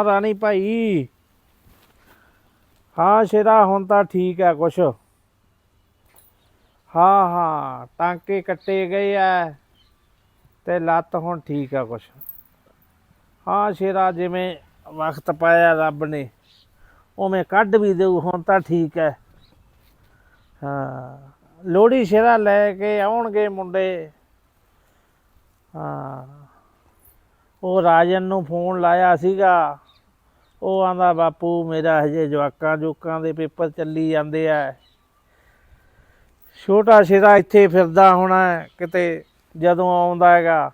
ਹਾਂ ਰਾਣੀ ਭਾਈ। ਹਾਂ ਸ਼ੇਰਾ, ਹੁਣ ਤਾਂ ਠੀਕ ਹੈ ਕੁਛ। ਹਾਂ ਹਾਂ, ਟਾਂਕੇ ਕੱਟੇ ਗਏ ਐ ਤੇ ਲੱਤ ਹੁਣ ਠੀਕ ਆ ਕੁਛ। ਹਾਂ ਸ਼ੇਰਾ, ਜਿਵੇਂ ਵਕਤ ਪਾਇਆ ਰੱਬ ਨੇ, ਉਵੇਂ ਕੱਢ ਵੀ ਦੇਊ, ਹੁਣ ਤਾਂ ਠੀਕ ਹੈ ਹਾਂ ਲੋੜੀ ਸ਼ੇਰਾ ਲੈ ਕੇ ਆਉਣਗੇ ਮੁੰਡੇ। ਹਾਂ, ਉਹ ਰਾਜਨ ਨੂੰ ਫੋਨ ਲਾਇਆ ਸੀਗਾ। ਉਹ ਆਂਦਾ, ਬਾਪੂ, ਮੇਰਾ ਹਜੇ ਜਵਾਕਾਂ ਜੋਕਾਂ ਦੇ ਪੇਪਰ ਚੱਲੀ ਜਾਂਦੇ ਆ। ਛੋਟਾ ਸ਼ੇਰਾ ਇੱਥੇ ਫਿਰਦਾ ਹੋਣਾ ਕਿਤੇ ਜਦੋਂ ਆਉਂਦਾ ਹੈਗਾ।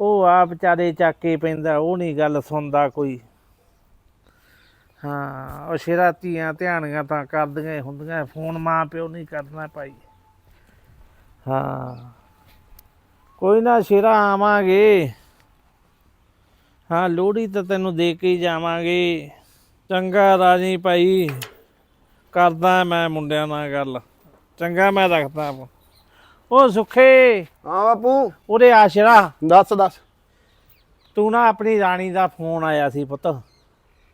ਉਹ ਆ ਵਿਚਾਰੇ ਚੱਕ ਕੇ ਪੈਂਦਾ, ਉਹ ਨਹੀਂ ਗੱਲ ਸੁਣਦਾ ਕੋਈ। ਹਾਂ, ਉਹ ਸ਼ੇਰਾ ਧੀਆਂ ਧਿਆਨੀਆਂ ਤਾਂ ਕਰਦੀਆਂ ਹੀ ਹੁੰਦੀਆਂ, ਫੋਨ ਮਾਂ ਪਿਓ ਨਹੀਂ ਕਰਨਾ ਭਾਈ। ਹਾਂ। ਕੋਈ ਨਾ, ਸ਼ੇਰਾ ਆਵਾਂਗੇ। ਹਾਂ ਲੋਹੜੀ ਤਾਂ ਤੈਨੂੰ ਦੇ ਕੇ ਹੀ ਜਾਵਾਂਗੇ। ਚੰਗਾ ਰਾਜੀ ਭਾਈ ਕਰਦਾ ਮੈਂ ਮੁੰਡਿਆਂ ਨਾਲ ਗੱਲ। ਚੰਗਾ ਮੈਂ ਰੱਖਦਾ ਫੋਨ। ਉਹ ਸੁਖੇ। ਹਾਂ ਬਾਪੂ। ਉਰੇ ਆ ਸ਼ੇਰਾ। ਦੱਸ ਦੱਸ। ਤੂੰ ਨਾ ਆਪਣੀ ਰਾਣੀ ਦਾ ਫੋਨ ਆਇਆ ਸੀ ਪੁੱਤ।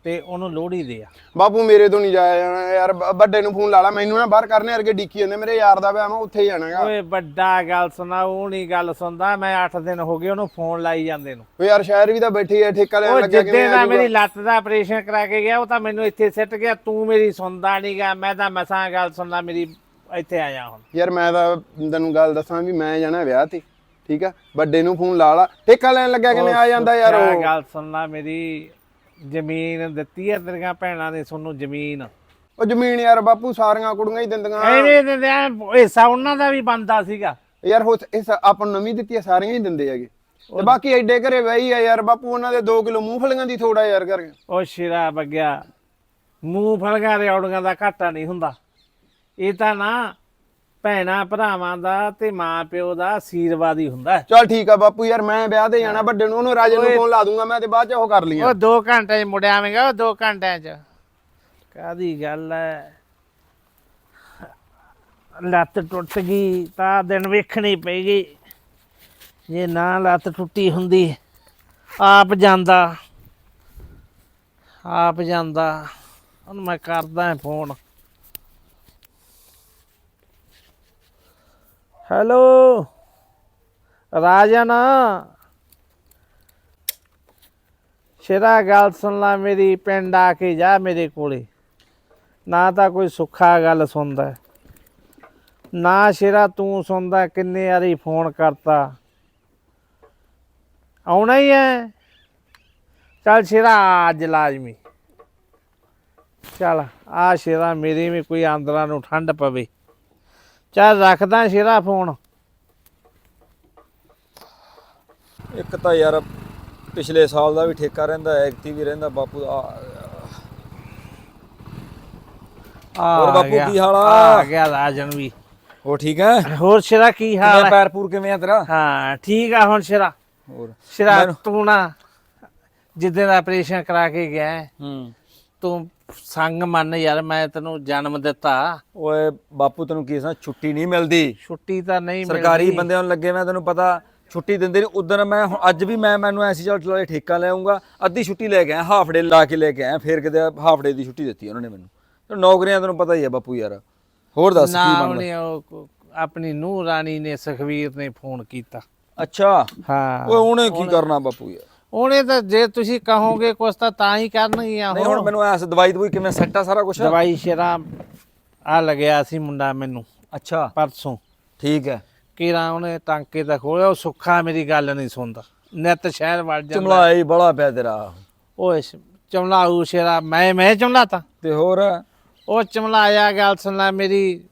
ਤੇ ਉਹਨੂੰ ਦੇ ਆ। ਬਾਪੂ ਮੇਰੇ ਤੋਂ ਨਹੀਂ ਜਾਇਆ ਜਾਣਾ ਯਾਰ ਵੱਡੇ ਨੂੰ ਫੋਨ ਲਾ ਲਾ ਮੈਨੂੰ ਨਾ ਬਾਹਰ ਕਰਨੇ ਵਰਗੇ ਡਿੱਕੀ ਜਾਂਦੇ ਮੇਰੇ ਯਾਰ ਦਾ ਵਿਆਹ ਮੈਂ ਉੱਥੇ ਹੀ ਜਾਣਾਗਾ। ਓਏ ਵੱਡਾ ਗੱਲ ਸੁਣਾ ਉਹ ਨਹੀਂ ਗੱਲ ਸੁਣਦਾ ਮੈਂ 8 ਦਿਨ ਹੋ ਗਏ ਉਹਨੂੰ ਫੋਨ ਲਾਈ ਜਾਂਦੇ ਨੂੰ। ਓ ਯਾਰ ਸ਼ਹਿਰ ਵੀ ਤਾਂ ਬੈਠੀ ਐ ਠੇਕਾ ਲੈਣ ਲੱਗਿਆ ਜਿੱਦੇ ਕਿਵੇਂ ਦਾ ਆ ਮੇਰੀ? ਲੱਤ ਦਾ ਆਪਰੇਸ਼ਨ ਕਰਾ ਕੇ ਗਿਆ ਉਹ ਤਾਂ ਮੈਨੂੰ ਇੱਥੇ ਸਿੱਟ ਗਿਆ ਤੂੰ ਮੇਰੀ ਸੁਣਦਾ ਨਹੀਂਗਾ ਮੈਂ ਤਾਂ ਮਸਾਂ ਗੱਲ ਸੁਣਦਾ ਮੇਰੀ ਇੱਥੇ ਆਇਆ ਹੁਣ। ਯਾਰ ਮੈਂ ਤਾਂ ਤੈਨੂੰ ਗੱਲ ਦੱਸਾਂ ਵੀ ਮੈਂ ਜਾਣਾ ਵਿਆਹ ਤੇ ਠੀਕ ਆ? ਵੱਡੇ ਨੂੰ ਫੋਨ ਲਾ ਲਾ ਠੇਕਾ ਲੈਣ ਲੱਗਿਆ ਕਿਵੇਂ ਆ ਜਾਂਦਾ ਯਾਰ ਉਹ? ਗੱਲ ਸੁਣਨਾ ਮੇਰੀ ਜ਼ਮੀਨ ਦਿੱਤੀ ਹੈ ਤੇਰੀਆਂ ਭੈਣਾਂ ਨੇ ਤੁਹਾਨੂੰ ਜ਼ਮੀਨ। ਉਹ ਜ਼ਮੀਨ ਯਾਰ ਬਾਪੂ ਸਾਰੀਆਂ ਕੁੜੀਆਂ ਹੀ ਦਿੰਦੀਆਂ। ਐਵੇਂ ਦਿੰਦੇ ਆ ਹਿੱਸਾ ਉਹਨਾਂ ਦਾ ਵੀ ਬੰਦਾ ਸੀਗਾ। ਯਾਰ ਹੋ ਇਸ ਆਪਾਂ ਨੂੰ ਨਵੀਂ ਦਿੱਤੀ ਆ ਸਾਰੀਆਂ ਹੀ ਦਿੰਦੇ ਹੈਗੇ। ਤੇ ਬਾਕੀ ਐਡੇ ਘਰੇ ਵਹੀ ਆ ਯਾਰ ਬਾਪੂ ਉਹਨਾਂ ਦੇ 2 ਕਿਲੋ ਮੂੰਗਫਲੀਆਂ ਦੀ ਥੋੜਾ ਯਾਰ ਕਰਕੇ ਉਹ ਸ਼ਿਰਾ ਬੱਗਿਆ ਮੂੰਹ ਫਲਗਾ ਰਿਉੜੀਆਂ ਦਾ ਘਾਟਾ ਨਹੀਂ ਹੁੰਦਾ। ਇਹ ਤਾਂ ਨਾ ਭੈਣਾ ਭਰਾਵਾਂ ਦਾ ਤੇ ਮਾਂ ਪਿਓ ਦਾ ਆਸ਼ੀਰਵਾਦ ਹੀ ਹੁੰਦਾ ਹੈ। ਚਲ ਠੀਕ ਆ ਬਾਪੂ ਯਾਰ ਮੈਂ ਵਿਆਹ ਤੇ ਜਾਣਾ ਵੱਡੇ ਨੂੰ ਉਹਨੂੰ ਰਾਜੇ ਨੂੰ ਫੋਨ ਲਾ ਦੂੰਗਾ ਮੈਂ ਤੇ ਬਾਅਦ ਚ ਉਹ ਕਰ ਲਈਆਂ। ਉਹ 2 ਘੰਟੇ ਚ ਮੁੜ ਆਵੇਂਗਾ ਉਹ 2 ਘੰਟਿਆਂ ਚ। ਕਾਦੀ ਗੱਲ ਹੈ ਲੱਤ ਟੁੱਟ ਗਈ ਤਾਂ ਦਿਨ ਵੇਖਣੀ ਪਏਗੀ ਜੇ ਨਾ ਲੱਤ ਟੁੱਟੀ ਹੁੰਦੀ ਆਪ ਜਾਂਦਾ। ਆਪ ਜਾਂਦਾ। ਹੁਣ ਮੈਂ ਕਰਦਾ ਫੋਨ। ਹੈਲੋ। ਰਾਜਨ ਸ਼ੇਰਾ, ਗੱਲ ਸੁਣ ਲੈ ਮੇਰੀ, ਪਿੰਡ ਆ ਕੇ ਜਾ ਮੇਰੇ ਕੋਲੇ। ਨਾ ਤਾਂ ਕੋਈ ਸੁੱਖਾ ਗੱਲ ਸੁਣਦਾ। ਨਾ ਸ਼ੇਰਾ, ਤੂੰ ਸੁਣਦਾ ਕਿੰਨੇ ਵਾਰੀ ਫੋਨ ਕਰਤਾ। ਆਉਣਾ ਹੀ ਹੈ ਚੱਲ ਸ਼ੇਰਾ, ਆ ਅੱਜ ਲਾਜ਼ਮੀ। ਚੱਲ, ਆ ਸ਼ੇਰਾ, ਮੇਰੀ ਵੀ ਕੋਈ ਆਂਦਰਾਂ ਨੂੰ ਠੰਡ ਪਵੇ। ਚੱਲ ਰੱਖਦਾ ਸ਼ੇਰਾ ਫੋਨ। ਇੱਕ ਤਾਂ ਯਾਰ ਪਿਛਲੇ ਸਾਲ ਦਾ ਵੀ ਠੇਕਾ ਰਹਿੰਦਾ ਐਕਟੀ ਵੀ ਰਹਿੰਦਾ ਬਾਪੂ ਦਾ। ਆ ਹੋਰ ਬਾਪੂ ਕੀ ਹਾਲ ਆ? ਆ ਗਿਆ ਰਾਜਨ ਵੀ। ਉਹ ਠੀਕ ਹੈ? ਹੋਰ ਸ਼ੇਰਾ ਕੀ ਹਾਲ ਕਿਵੇਂ ਹੈ? ਪੈਰ ਪੂਰ ਕਿਵੇਂ ਆ ਤੇਰਾ? ਹਾਂ ਠੀਕ ਆ ਹੁਣ ਸ਼ੇਰਾ। ਹੋਰ। ਸ਼ੇਰਾ ਮੈਨੂੰ- ਤੂੰ ਨਾ ਜਿੱਦਣ ਦਾ ਆਪਰੇਸ਼ਨ ਕਰਾ ਕੇ ਗਿਆ ਹੈ, ਹੂੰ। ਤੂੰ ਸੰਗ ਮੰਨ ਯਾਰ ਮੈਂ ਤੈਨੂੰ ਜਨਮ ਦਿੱਤਾ। ਓਏ ਬਾਪੂ ਤੈਨੂੰ ਕੀ ਦੱਸਾਂ? ਛੁੱਟੀ ਨਹੀਂ ਮਿਲਦੀ। ਛੁੱਟੀ ਤਾਂ ਨਹੀਂ ਸਰਕਾਰੀ ਮਿਲਦੀ। ਬੰਦਿਆਂ ਨੂੰ ਲੱਗੇ ਮੈਂ ਤੈਨੂੰ ਪਤਾ ਛੁੱਟੀ ਦਿੰਦੇ ਨਹੀਂ। ਉਦੋਂ ਮੈਂ ਹੁਣ ਅੱਜ ਵੀ ਮੈਂ ਮੈਨੂੰ ਐਸੀ ਚੱਲ ਚਲਾ ਠੇਕਾ ਲੈ ਆਉਂਗਾ ਅੱਧੀ ਛੁੱਟੀ ਲੈ ਕੇ ਆਇਆ ਹਾਫ ਡੇ ਲਾ ਕੇ ਲੈ ਕੇ ਆਇਆ ਫੇਰ ਕਿਤੇ ਹਾਫ ਡੇ ਦੀ ਛੁੱਟੀ ਦਿੱਤੀ ਉਹਨਾਂ ਨੇ ਮੈਨੂੰ। ਤੇ ਨੌਕਰੀਆਂ ਤੈਨੂੰ ਪਤਾ ਹੀ ਹੈ ਬਾਪੂ ਯਾਰ। ਹੋਰ ਦੱਸ ਨਾ ਕੀ ਉਹ ਕੋ- ਆਪਣੀ ਨੂੰਹ ਰਾਣੀ ਨੇ ਸੁਖਵੀਰ ਨੇ ਫੋਨ ਕੀਤਾ। ਅੱਛਾ। ਹਾਂ। ਓਏ ਉਹਨੇ ਕੀ ਕਰਨਾ ਬਾਪੂ ਯਾਰ? ਉਹਨੇ ਤਾਂ ਜੇ ਤੁਸੀਂ ਕਹੋਗੇ ਕੁਛ ਤਾਂ ਤਾਂ ਹੀ ਕਰਨਗੀਆਂ ਨਹੀਂ ਹੁਣ ਮੈਨੂੰ ਐਸ ਦਵਾਈ ਦਵਾਈ ਕਿਵੇਂ ਸੈੱਟ ਆ ਸਾਰਾ ਕੁਝ ਦਵਾਈ ਸ਼ੇਰਾ ਆ ਲੱਗਿਆ ਸੀ ਮੁੰਡਾ ਮੈਨੂੰ ਅੱਛਾ। ਪਰਸੋਂ। ਠੀਕ ਹੈ। ਕਿਰਾ ਉਹਨੇ ਟਾਂਕੇ ਦਾ ਖੋਲਿਆ ਉਹ ਸੁੱਖਾ ਮੇਰੀ ਗੱਲ ਨਹੀਂ ਸੁਣਦਾ। ਨਿੱਤ ਸ਼ਹਿਰ ਵੜ ਜਾਂਦਾ। ਚਮਲਾ ਹੀ ਬੜਾ ਪਿਆ ਤੇਰਾ। ਓਏ ਚਮਲਾਊ ਸ਼ੇਰਾ ਮੈਂ ਮੈਂ ਚਮਲਾਤਾ। ਤੇ ਹੋਰ? ਉਹ ਚਮਲਾਇਆ ਗੱਲ ਸੁਣ ਲੈ ਮੇਰੀ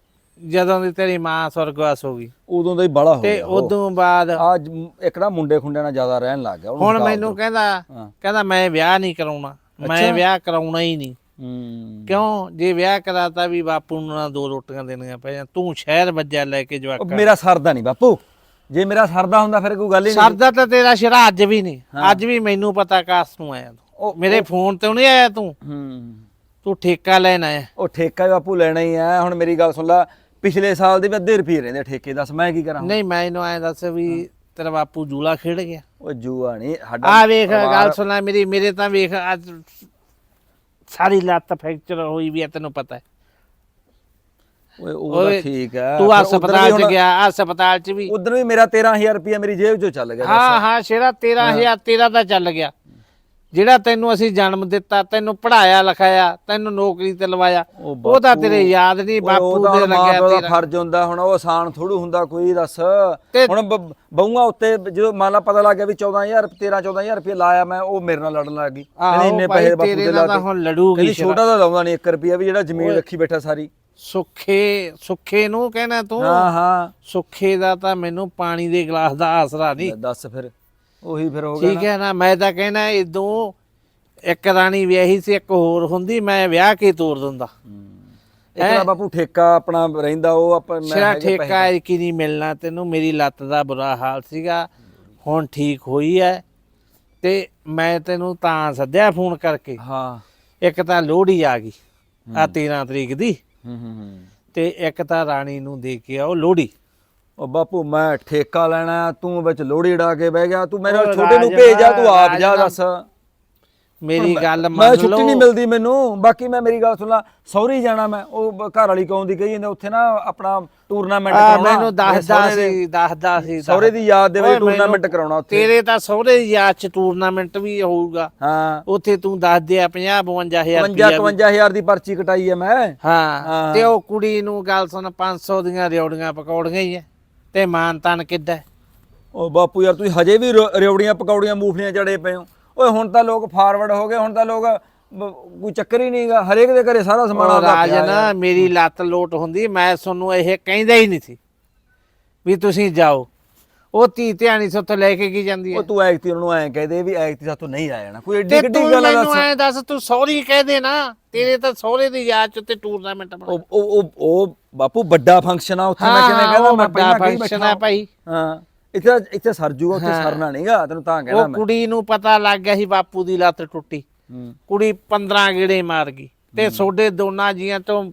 ਜਦੋਂ ਦੀ ਤੇਰੀ ਮਾਂ ਸੁਰਗਵਾਸ ਹੋ ਗਈ। ਉਦੋਂ ਦਾ ਹੀ ਬੜਾ ਹੋ ਤੇ ਗਿਆ ਉਦੋਂ ਬਾਅਦ ਅੱਜ ਇੱਕ ਨਾ ਮੁੰਡੇ ਖੁੰਡਿਆਂ ਨਾਲ ਜ਼ਿਆਦਾ ਰਹਿਣ ਲੱਗ ਗਿਆ ਉਹਨੂੰ ਹੁਣ ਹਟਾ ਮੈਨੂੰ ਦਿਓ। ਕਹਿੰਦਾ ਹਾਂ। ਕਹਿੰਦਾ ਮੈਂ ਵਿਆਹ ਨਹੀਂ ਕਰਾਉਣਾ ਮੈਂ ਵਿਆਹ ਕਰਾਉਣਾ ਹੀ ਨਹੀਂ। ਹੂੰ। ਕਿਉਂ? ਜੇ ਵਿਆਹ ਕਰਾਤਾ ਵੀ ਬਾਪੂ ਨੂੰ ਨਾ ਦੋ ਰੋਟੀਆਂ ਦੇਣੀਆਂ ਪੈ ਜਾਣ ਤੂੰ ਸ਼ਹਿਰ ਵੱਜਿਆ ਲੈ ਕੇ ਉਹ ਜਵਾਕਾ ਮੇਰਾ ਸਰਦਾ ਨਹੀਂ ਬਾਪੂ। ਜੇ ਮੇਰਾ ਸਰਦਾ ਹੁੰਦਾ ਫਿਰ ਕੋਈ ਗੱਲ ਹੀ ਨਹੀਂ। ਸਰਦਾ ਤਾਂ ਤੇਰਾ ਸ਼ਰਾ ਅੱਜ ਵੀ ਨਹੀਂ। ਅੱਜ ਵੀ ਮੈਨੂੰ ਪਤਾ ਕਾਸ ਨੂੰ ਆਇਆ ਤੂੰ। ਮੇਰੇ ਫੋਨ ਤੇ ਨਹੀਂ ਆਇਆ ਤੂੰ। ਹੂੰ। ਤੂੰ ਠੇਕਾ ਲੈਣ ਆਇਆ। ਉਹ ਠੇਕਾ ਵੀ ਬਾਪੂ ਲੈਣਾ ਹੀ ਆ। ਹੁਣ ਮੇਰੀ ਗੱਲ ਸੁਣ ਲੈ ਪਿਛਲੇ ਸਾਲ ਦੇ ਵੀ ਅੱਧੇ ਰੁਪਏ ਰਹਿੰਦੇ ਠੇਕੇ ਦੱਸ ਮੈਂ ਕੀ ਕਰਾਂ ਨਹੀਂ ਮੈਂ ਇਹਨੂੰ ਆਇਆ ਦੱਸ ਵੀ ਤੇਰਾ ਬਾਪੂ ਜੂਲਾ ਖੇਡ ਗਿਆ। ਉਹ ਜੂਆ ਨਹੀਂ ਸਾਡਾ ਆ ਵੇਖ ਗੱਲ ਸੁਣਾ ਮੇਰੀ ਮੇਰੇ ਤਾਂ ਵੇਖ ਅੱਜ ਸਾਰੀ ਲੱਤ ਫ੍ਰੈਕਚਰ ਹੋਈ ਵੀ ਆ ਤੈਨੂੰ ਪਤਾ ਹੈ। ਓਏ ਉਹ ਤਾਂ ਓਏ, ਠੀਕ ਹੈ ਤੂੰ ਹਸਪਤਾਲ ਚ ਗਿਆ ਹਸਪਤਾਲ ਚ ਵੀ। ਉਧਰ ਵੀ ਮੇਰਾ 13000 ਰੁਪਇਆ ਮੇਰੀ ਜੇਬ ਚੋਂ ਚੱਲ ਗਿਆ ਹਾਂ ਹਾਂ ਸ਼ੇਰਾ 13000 ਤੇਰਾ ਤਾਂ ਚੱਲ ਗਿਆ। ਜਿਹੜਾ ਤੈਨੂੰ ਅਸੀਂ ਜਨਮ ਦਿੱਤਾ ਤੈਨੂੰ ਪੜਾਇਆ ਲਿਖਾਇਆ ਤੈਨੂੰ ਨੌਕਰੀ ਤੇ ਲਵਾਇਆ ਉਹ ਤਾਂ ਤੇਰੇ ਯਾਦ ਨਹੀਂ ਬਾਪੂ ਦੇ ਲੱਗਿਆ ਦਾ ਤੇਰਾ। ਫਰਜ਼ ਹੁੰਦਾ ਹੁਣ ਉਹ ਆਸਾਨ ਥੋੜੂ ਹੁੰਦਾ ਕੋਈ ਦੱਸ। ਹੁਣ ਬਹੂਆਂ ਉੱਤੇ ਜਦੋਂ ਮੰਨ ਲਾ ਪਤਾ ਲੱਗ ਗਿਆ ਵੀ 14000 13 14000 ਰੁਪਏ ਲਾਇਆ ਮੈਂ ਉਹ ਮੇਰੇ ਨਾਲ ਲੜਨ ਲੱਗ ਗਈ। ਕਹਿੰਦੀ ਇੰਨੇ ਪੈਸੇ ਬਾਪੂ ਦੇ ਲਾਤੇ। ਹੁਣ ਲੜੂਗੀ ਕਹਿੰਦੀ। ਛੋਟਾ ਤਾਂ ਲਾਉਂਦਾ ਨਹੀਂ 1 ਰੁਪਿਆ ਵੀ ਜਿਹੜਾ ਜ਼ਮੀਨ ਰੱਖੀ ਬੈਠਾ ਸਾਰੀ। ਸੁੱਖੇ ਸੁੱਖੇ ਨੂੰ ਕਹਿਣਾ ਤੂੰ। ਹਾਂ ਹਾਂ। ਸੁੱਖੇ ਦਾ ਤਾਂ ਮੈਨੂੰ ਪਾਣੀ ਦੇ ਗਲਾਸ ਦਾ ਆਸਰਾ ਨਹੀਂ। ਲੈ ਦੱਸ ਫਿਰ। ਉਹੀ ਫਿਰ ਹੋ ਗਿਆ ਠੀਕ ਹੈ ਨਾ ਮੈਂ ਤਾਂ ਕਹਿਣਾ ਇਦੋਂ ਇੱਕ ਰਾਣੀ ਵਿਆਹੀ ਸੀ ਇੱਕ ਹੋਰ ਹੁੰਦੀ ਮੈਂ ਵਿਆਹ ਕੇ ਤੋਰ ਦਿੰਦਾ। ਇੱਕ ਤਾਂ ਬਾਪੂ ਠੇਕਾ ਆਪਣਾ ਰਹਿੰਦਾ ਉਹ ਆਪਾਂ ਮੈਂ ਸਿਰਾ ਠੇਕਾ ਕੀ ਨਹੀਂ ਮਿਲਣਾ ਤੈਨੂੰ ਮੇਰੀ ਲੱਤ ਦਾ ਬੁਰਾ ਹਾਲ ਸੀਗਾ ਹੁਣ ਠੀਕ ਹੋਈ ਹੈ ਤੇ ਮੈਂ ਤੈਨੂੰ ਤਾਂ ਸੱਦਿਆ ਫੋਨ ਕਰਕੇ। ਹਾਂ। ਇੱਕ ਤਾਂ ਲੋਹੜੀ ਆ ਗਈ ਆ 13 ਤਰੀਕ ਦੀ। ਹੂੰ ਹੂੰ ਹੂੰ। ਤੇ ਇੱਕ ਤਾਂ ਰਾਣੀ ਨੂੰ ਦੇ ਕੇ ਆਓ ਲੋਹੜੀ। ਉਹ ਬਾਪੂ ਮੈਂ ਠੇਕਾ ਲੈਣਾ ਤੂੰ ਵਿੱਚ ਲੋੜੀ ਡਾ ਕੇ ਬਹਿ ਗਿਆ ਤੂੰ ਮੇਰੇ ਉਹ ਛੋਟੇ ਨੂੰ ਭੇਜ ਜਾ ਤੂੰ ਆਪ ਜਾ। ਦੱਸ। ਮੇਰੀ ਗੱਲ ਮੈਂ ਮੰਨ ਛੁੱਟੀ ਨਹੀਂ ਲਓ ਮਿਲਦੀ ਮੈਨੂੰ ਬਾਕੀ ਮੈਂ ਮੇਰੀ ਗੱਲ ਸੁਣ ਲਾ ਸੌਰੀ ਜਾਣਾ ਮੈਂ ਉਹ ਘਰ ਵਾਲੀ ਕੌਣ ਦੀ ਕਹੀ ਜਾਂਦੇ ਉੱਥੇ ਨਾ ਆਪਣਾ ਟੂਰਨਾਮੈਂਟ ਕਰਾਉਣਾ। ਮੈਨੂੰ ਦੱਸਦਾ ਸੀ ਦੱਸਦਾ ਸੀ ਸਹੁਰੇ ਦੀ ਯਾਦ ਦੇ ਵਿੱਚ ਟੂਰਨਾਮੈਂਟ ਕਰਾਉਣਾ ਉੱਥੇ। ਤੇਰੇ ਤਾਂ ਸਹੁਰੇ ਦੀ ਯਾਦ ਚ ਟੂਰਨਾਮੈਂਟ ਵੀ ਹੋਊਗਾ। ਹਾਂ। ਉੱਥੇ ਤੂੰ ਦੱਸ ਦੇ 50 52000 55 51000 ਦੀ ਪਰਚੀ ਕਟਾਈ ਹੈ ਮੈਂ। ਹਾਂ। ਤੇ ਉਹ ਕੁੜੀ ਨੂੰ ਗੱਲ ਸੁਣ 500 ਦੀਆਂ ਰਿਉੜੀਆਂ ਪਕੌੜੀਆਂ ਹੀ ਐ ਤੇ ਮਾਨ ਤਾਨ ਕਿੱਦਾਂ? ਉਹ ਬਾਪੂ ਯਾਰ ਤੁਸੀਂ ਹਜੇ ਵੀ ਰਿਉੜੀਆਂ ਪਕੌੜੀਆਂ ਮੂਫਲੀਆਂ ਚੜੇ ਪਏ ਹੋ। ਓਏ ਹੁਣ ਤਾਂ ਲੋਕ ਫਾਰਵਰਡ ਹੋ ਗਏ ਹੁਣ ਤਾਂ ਲੋਕ ਕੋਈ ਚੱਕਰ ਹੀ ਨਹੀਂਗਾ। ਹਰੇਕ ਦੇ ਘਰੇ ਸਾਰਾ ਸਮਾਨ ਉਹ ਆਉਂਦਾ ਪਿਆ ਰਾਜਨ ਮੇਰੀ ਲੱਤ ਲੋਟ ਹੁੰਦੀ ਮੈਂ ਤੁਹਾਨੂੰ ਇਹ ਕਹਿੰਦਾ ਹੀ ਨਹੀਂ ਸੀ ਵੀ ਤੁਸੀਂ ਜਾਓ। ਉਹ ਧੀ ਧਿਆਣੀ ਸੁੱਤ ਲੈ ਕੇ ਕੀ ਜਾਂਦੀ ਉਹ ਹੈ ਤੂੰ ਐਕਤੀ ਉਹਨੂੰ ਐਂ ਕਹਦੇ ਵੀ ਐਕਤੀ ਸਾਥੋਂ ਨਹੀਂ ਆ ਜਾਣਾ। ਕੋਈ ਏਡੀ ਤੇ ਤੂੰ ਗੱਲ ਦੱਸ। ਐ ਦੱਸ ਤੂੰ ਸੌਰੀ ਕਹਿ ਦੇ ਨਾ ਤੇਰੇ ਤਾਂ ਸਹੁਰੇ ਦੀ ਯਾਦ ਚ ਤੇ ਟੂਰਨਾਮੈਂਟ ਬਣਾ ਉਹ ਉਹ ਉਹ- ਉਹ ਬਾਪੂ ਵੱਡਾ ਫੰਕਸ਼ਨ ਆ ਉੱਥੇ ਮੈਂ ਕਿਵੇਂ ਕਹਿੰਦਾ ਉਹ ਮੈਂ ਪਹਿਲਾਂ ਕਹੀ ਆ ਭਾਈ। ਹਾਂ ਇੱਥੇ ਇੱਥੇ ਸਰ ਜੂਗਾ ਉੱਥੇ। ਸਰਨਾ ਨਹੀਂਗਾ ਤੈਨੂੰ ਤਾਂ ਕਹਿਣਾ ਉਹ ਮੈਂ। ਕੁੜੀ ਨੂੰ ਪਤਾ ਲੱਗ ਗਿਆ ਸੀ ਬਾਪੂ ਦੀ ਲੱਤ ਟੁੱਟੀ। ਕੁੜੀ 15 ਗੇੜੇ ਮਾਰ ਗਈ। ਤੇ ਛੋਡੇ ਦੋਨਾਂ ਜੀਆਂ ਤੋਂ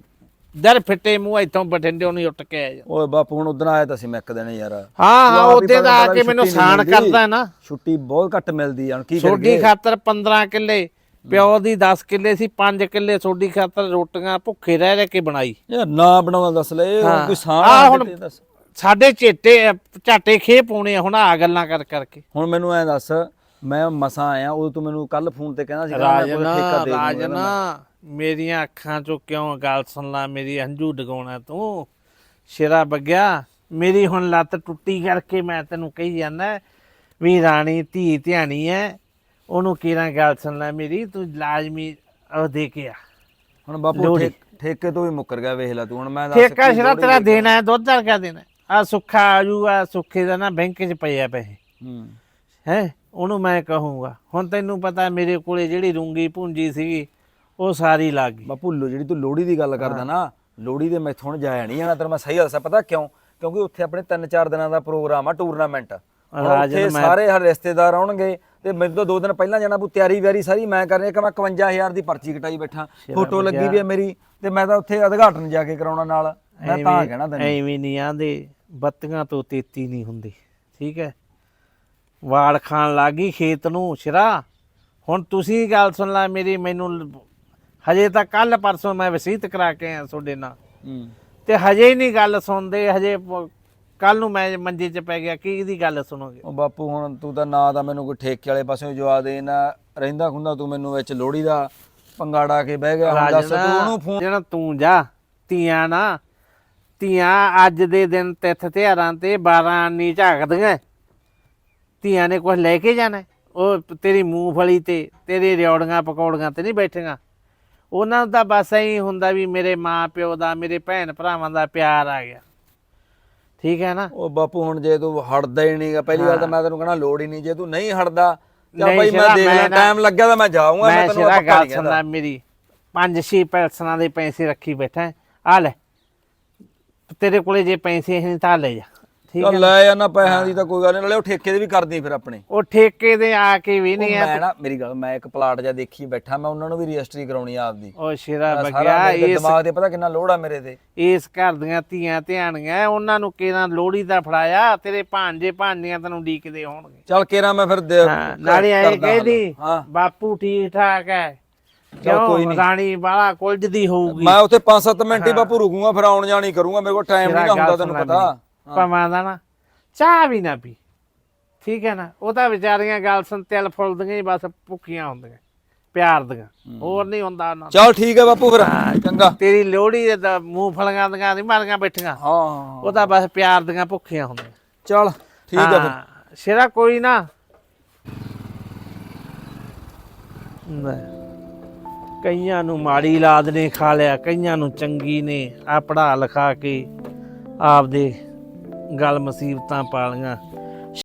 ਦਰ ਫਿੱਟੇ ਮੂੰਹ ਇੱਥੋਂ ਬਠਿੰਡਿਓਂ ਨਹੀਂ ਉੱਟ ਕੇ ਆਇਆ ਓਏ ਬਾਪੂ ਹੁਣ ਉਦੋਂ ਆਇਆ ਤਾਂ ਸੀ ਮੈਂ ਇੱਕ ਦਿਨ ਯਾਰ। ਹਾਂ ਹਾਂ ਉਹਦੇ ਦਾ ਆ ਕੇ ਮੈਨੂੰ ਸਾਨ। ਕਰਦਾ ਨਾ। ਛੁੱਟੀ ਬਹੁਤ ਘੱਟ ਮਿਲਦੀ ਆ ਹੁਣ ਕੀ ਸੋਡੀ ਕਰੀਏ? ਖਾਤਰ 15 ਕਿੱਲੇ ਪਿਓ ਦੀ 10 ਕਿੱਲੇ ਸੀ 5 ਕਿੱਲੇ ਸੋਡੀ ਖਾਤਰ ਰੋਟੀਆਂ ਭੁੱਖੇ ਰਹਿ ਰਹਿ ਕੇ ਬਣਾਈ। ਯਾਰ ਨਾ ਬਣਾਉਣਾ ਦੱਸ ਲੈ ਇਹ। ਕੋਈ ਆ ਹੁਣ- ਦੱਸ। ਸਾਡੇ ਚੇਟੇ ਝਾਟੇ ਖੇ ਪਾਉਣੇ ਹੁਣ ਆ ਗੱਲਾਂ ਕਰ ਕਰਕੇ। ਹੁਣ ਮੈਨੂੰ ਐ ਦੱਸ ਮੈਂ ਮਸਾਂ ਆਇਆ ਉਦੋਂ ਤੂੰ ਮੈਨੂੰ ਕੱਲ ਫੋਨ ਤੇ ਕਹਿੰਦਾ ਸੀ ਰਾਜਨ ਮੇਰੀਆਂ ਅੱਖਾਂ ਚੋਂ ਕਿਉਂ ਗੱਲ ਸੁਣ ਲਾ ਮੇਰੀ ਹੰਝੂ ਡਗਾਉਣਾ ਤੂੰ? ਸ਼ੇਰਾ ਬੱਗਿਆ ਮੇਰੀ ਹੁਣ ਲੱਤ ਟੁੱਟੀ ਕਰਕੇ ਮੈਂ ਤੈਨੂੰ ਕਹੀ ਜਾਂਦਾ ਵੀ ਰਾਣੀ ਧੀ ਧਿਆਣੀ ਐ ਉਹਨੂੰ ਕਿਹੜਾ ਗੱਲ ਸੁਣ ਲੈ ਮੇਰੀ ਤੂੰ ਲਾਜ਼ਮੀ ਉਹ ਦੇ ਕੇ ਆ। ਹੁਣ ਬਾਪੂ ਲੋਹੜੀ। ਠੇ- ਠੇਕੇ ਤੋਂ ਵੀ ਮੁੱਕਰ ਗਿਆ ਵੇਖ ਲੈ ਤੂੰ ਹੁਣ ਮੈਂ ਦੱਸ ਠੇਕਾ ਕੀ ਸ਼ੇਰਾ ਲੋਹੜੀ ਤੇਰਾ ਦੇਣਾ ਹੈ ਦੁੱਧ ਦਾ ਕਿਆ ਦੇਣਾ ਆ ਸੁੱਖਾ ਆ ਜੂਗਾ ਸੁੱਖੇ ਦਾ ਨਾ ਬੈਂਕ 'ਚ ਪਏ ਆ ਪੈਸੇ। ਹੂੰ। ਹੈ? ਉਹਨੂੰ ਮੈਂ ਕਹੂੰਗਾ। ਹੁਣ ਤੈਨੂੰ ਪਤਾ ਮੇਰੇ ਕੋਲੇ ਜਿਹੜੀ ਰੂੰਗੀ ਪੂੰਜੀ ਸੀਗੀ ਉਹ ਸਾਰੀ ਲੱਗ ਗਈ। ਬਾਪੂ ਲੋ ਜਿਹੜੀ ਤੂੰ ਲੋਹੜੀ ਦੀ ਗੱਲ ਕਰਦਾ ਨਾ ਲੋਹੜੀ ਦੇ ਮੈਥੋਂ ਹੁਣ ਜਾਇਆ ਨਹੀਂ ਜਾਣਾ ਤੈਨੂੰ ਮੈਂ ਸਹੀ ਦੱਸਾਂ ਪਤਾ ਕਿਉਂ? ਕਿਉਂਕਿ ਉੱਥੇ ਆਪਣੇ 3-4 ਦਿਨਾਂ ਦਾ ਪ੍ਰੋਗਰਾਮ ਆ ਟੂਰਨਾਮੈਂਟ ਰਾਜਨ ਉੱਥੇ ਮੈਂ- ਸਾਰੇ ਹਰ ਰਿਸ਼ਤੇਦਾਰ ਆਉਣਗੇ ਤੇ ਮੈਨੂੰ ਤਾਂ ਦੋ ਦਿਨ ਪਹਿਲਾਂ ਜਾਣਾ ਬੂ ਤਿਆਰੀ ਵਿਆਰੀ ਸਾਰੀ ਮੈਂ ਕਰਨੀ ਕਿ ਮੈਂ 51000 ਦੀ ਪਰਚੀ ਕਟਾਈ ਬੈਠਾ। ਫੋਟੋ ਲੱਗੀ ਵੀ ਹੈ ਮੇਰੀ ਤੇ ਮੈਂ ਤਾਂ ਉੱਥੇ ਉਦਘਾਟਨ ਜਾ ਕੇ ਕਰਾਉਣਾ ਨਾਲ। ਮੈਂ ਤਾਂ ਕਹਿਣਾ ਤੈਨੂੰ। ਐਵੇਂ ਨਹੀਂ ਆਂਦੇ ਬੱਤੀਆਂ ਤੋਂ ਤੇਤੀ ਨਹੀਂ ਹੁੰਦੀ ਠੀਕ ਹੈ? ਵਾੜ ਖਾਣ ਲੱਗੀ ਖੇਤ ਨੂੰ ਸ਼ਰਾ। ਹੁਣ ਤੁਸੀਂ ਗੱਲ ਸੁਣ ਲੈ ਮੇਰੀ ਮੈਨੂੰ ਹਜੇ ਤਾਂ ਕੱਲ ਪਰਸੋਂ ਮੈਂ ਵਸੀਤ ਕਰਾ ਕੇ ਆਇਆ ਤੁਹਾਡੇ ਨਾਲ। ਤੇ ਹਜੇ ਹੀ ਨਹੀਂ ਗੱਲ ਸੁਣਦੇ ਹਜੇ ਕੱਲ ਨੂੰ ਮੈਂ ਮੰਜੇ 'ਚ ਪੈ ਗਿਆ ਕੀ ਇਹਦੀ ਗੱਲ ਸੁਣੋਗੇ? ਉਹ ਬਾਪੂ ਹੁਣ ਤੂੰ ਤਾਂ ਨਾ ਤਾਂ ਮੈਨੂੰ ਕੋਈ ਠੇਕੇ ਵਾਲੇ ਪਾਸਿਓਂ ਜਵਾ ਦੇ ਨਾ ਰਹਿੰਦਾ ਖੁੰਦਾ ਤੂੰ ਮੈਨੂੰ ਵਿੱਚ ਲੋਹੜੀ ਦਾ ਪੰਗਾੜਾ ਕੇ ਬਹਿ ਗਿਆ ਹੁਣ ਦੱਸ ਤੂੰ ਉਹਨੂੰ ਫੋਨ ਜਿਹੜਾ ਤੂੰ ਜਾ ਧੀਆਂ ਨਾ ਧੀਆਂ ਅੱਜ ਦੇ ਦਿਨ ਤਿੱਥ ਤਿਉਹਾਰਾਂ ਤੇ 12 ਆਨੀ ਝਾਕਦੀਆਂ। ਧੀਆਂ ਨੇ ਕੁਝ ਲੈ ਕੇ ਜਾਣਾ। ਉਹ ਤੇਰੀ ਮੂੰਗਫਲੀ ਤੇ ਤੇਰੀ ਰਿਉੜੀਆਂ ਪਕੌੜੀਆਂ ਤੇ ਨਹੀਂ ਬੈਠੀਆਂ। ਉਹਨਾਂ ਤਾਂ ਬਸ ਐਂ ਹੁੰਦਾ ਵੀ ਮੇਰੇ ਮਾਂ ਪਿਓ ਦਾ ਮੇਰੇ ਭੈਣ ਭਰਾਵਾਂ ਦਾ ਪਿਆਰ ਆ ਗਿਆ। ਠੀਕ ਹੈ ਨਾ? ਉਹ ਬਾਪੂ ਹੁਣ ਜੇ ਤੂੰ ਹਟਦਾ ਹੀ ਨਹੀਂਗਾ ਪਹਿਲੀ ਗੱਲ ਤਾਂ ਮੈਂ ਤੈਨੂੰ ਕਹਣਾ ਲੋੜ ਹੀ ਨਹੀਂ ਜੇ ਤੂੰ ਨਹੀਂ ਹਟਦਾ ਤਾਂ ਨਹੀਂ ਭਾਈ ਮੈਂ ਦੇਖ ਲੈ ਟਾਈਮ ਲੱਗਿਆ ਤਾਂ ਮੈਂ ਜਾਊਂਗਾ ਮੈਂ ਤੈਨੂੰ ਪੱਕਾ ਗੱਲ ਨਹੀਂ ਕਹਿੰਦਾ। ਸੁਣਦਾ ਮੇਰੀ ਪੰਜ ਛੇ ਪੈਲਸਨਾਂ ਦੇ ਪੈਸੇ ਰੱਖੀ ਬੈਠਾ। ਆ ਲੈ ਤੇਰੇ ਕੋਲੇ ਜੇ ਪੈਸੇ ਹੈ ਤਾਂ ਲੈ ਜਾ। ਠੀਕ ਚੱਲ ਲੈ ਜਾਣਾ ਪੈਸਿਆਂ ਦੀ ਤਾਂ ਕੋਈ ਗੱਲ ਨਹੀਂ ਨਾਲੇ ਉਹ ਠੇਕੇ ਦੇ ਵੀ ਕਰਦੀ ਫਿਰ ਆਪਣੇ। ਉਹ ਠੇਕੇ ਦੇ ਆ ਕੇ ਵੀ ਨਹੀਂ ਆ। ਮੈਂ ਨਾ ਮੇਰੀ ਗੱਲ ਮੈਂ ਇੱਕ ਪਲਾਟ ਜਿਹਾ ਦੇਖੀ ਬੈਠਾ ਮੈਂ ਉਹਨਾਂ ਨੂੰ ਵੀ ਰਜਿਸਟਰੀ ਕਰਾਉਣੀ ਆ ਆਪਦੀ। ਉਹ ਸ਼ੇਰਾ ਬਗਿਆ ਇਸ ਦਿਮਾਗ ਤੇ ਪਤਾ ਕਿੰਨਾ ਲੋੜ ਆ ਮੇਰੇ ਤੇ। ਇਸ ਘਰ ਦੀਆਂ ਧੀਆਂ ਧਿਆਣੀਆਂ ਉਹਨਾਂ ਨੂੰ ਕਿਹਨਾਂ ਲੋੜੀ ਦਾ ਫੜਾਇਆ ਤੇਰੇ ਭਾਂਜੇ ਭਾਂਜੀਆਂ ਤੈਨੂੰ ਡੀਕਦੇ ਹੋਣਗੇ। ਚੱਲ ਕੇਰਾ ਮੈਂ ਫਿਰ ਦੇ- ਹਾਂ, ਨਾਲੇ ਕਰਦਾ ਹੱਲ। ਕਹਿੰਦੀ ਹਾਂ। ਬਾਪੂ ਠੀਕ ਠਾਕ ਹੈ ਕੋਈ ਕਿਉਂ ਨੀ। ਰਾਣੀ ਬਾਲਾ ਕੁਲਜਦੀ ਹੋਊਗੀ। ਮੈਂ ਉੱਥੇ 5-7 ਮਿੰਟ ਹੀ ਬਾਪੂ ਰੁਕੂਗਾ ਫਿਰ ਆਉਣ ਜਾਣੀ ਕਰੂੰਗਾ ਮੇਰੇ ਕੋਲ ਟਾਈਮ ਨਹੀਂ ਹੁੰਦਾ ਤੈਨੂੰ ਪਤਾ। ਪਵਾਂ ਦਾ ਨਾ। ਚਾਹ ਵੀ ਨਾ ਪੀ। ਠੀਕ ਹੈ ਨਾ? ਉਹ ਤਾਂ ਵਿਚਾਰੀਆਂ ਗੱਲ ਸੁਣ ਤਿਲ ਫੁੱਲਦੀਆਂ ਹੀ ਬਸ ਭੁੱਖੀਆਂ ਹੁੰਦੀਆਂ ਪਿਆਰ ਦੀਆਂ। ਹੋਰ ਨਹੀਂ ਹੁੰਦਾ ਉਹਨਾਂ ਚੱਲ ਠੀਕ ਹੈ ਬਾਪੂ ਫਿਰ। ਚੰਗਾ। ਤੇਰੀ ਲੋਹੜੀ ਦੇ ਤਾਂ ਮੂੰਗਫਲੀਆਂ ਦੀਆਂ ਨਹੀਂ ਮਾਰੀਆਂ ਬੈਠੀਆਂ। ਹਾਂ। ਉਹ ਤਾਂ ਬਸ ਪਿਆਰ ਦੀਆਂ ਭੁੱਖੀਆਂ ਹੁੰਦੀਆਂ। ਚੱਲ ਠੀਕ ਹੈ ਫਿਰ। ਸ਼ੇਰਾ ਕੋਈ ਨਾ। ਕਈਆਂ ਨੂੰ ਮਾੜੀ ਲਾਦ ਨੇ ਖਾ ਲਿਆ ਕਈਆਂ ਨੂੰ ਚੰਗੀ ਨੇ ਆ ਪੜਾ ਲਿਖਾ ਕੇ ਆਪਦੇ ਗੱਲ ਮੁਸੀਬਤਾਂ ਪਾਲੀਆਂ।